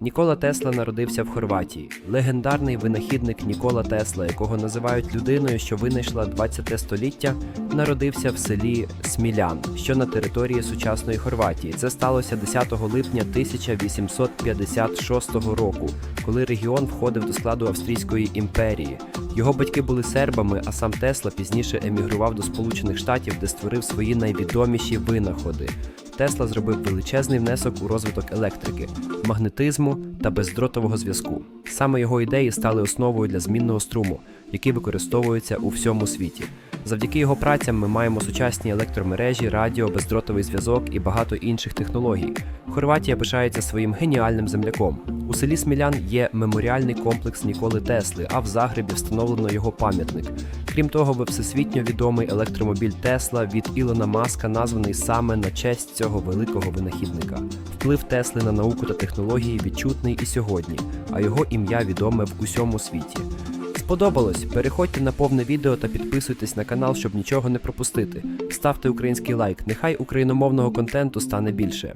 Нікола Тесла народився в Хорватії. Легендарний винахідник Нікола Тесла, якого називають людиною, що винайшла 20 століття, народився в селі Смілян, що на території сучасної Хорватії. Це сталося 10 липня 1856 року, коли регіон входив до складу Австрійської імперії. Його батьки були сербами, а сам Тесла пізніше емігрував до Сполучених Штатів, де створив свої найвідоміші винаходи. Тесла зробив величезний внесок у розвиток електрики, магнетизму та бездротового зв'язку. Саме його ідеї стали основою для змінного струму, який використовується у всьому світі. Завдяки його працям ми маємо сучасні електромережі, радіо, бездротовий зв'язок і багато інших технологій. Хорватія пишається своїм геніальним земляком. У селі Смілян є меморіальний комплекс Ніколи Тесли, а в Загребі встановлено його пам'ятник. Крім того, всесвітньо відомий електромобіль Тесла від Ілона Маска названий саме на честь цього великого винахідника. Вплив Тесли на науку та технології відчутний і сьогодні, а його ім'я відоме в усьому світі. Сподобалось? Переходьте на повне відео та підписуйтесь на канал, щоб нічого не пропустити. Ставте український лайк, нехай україномовного контенту стане більше.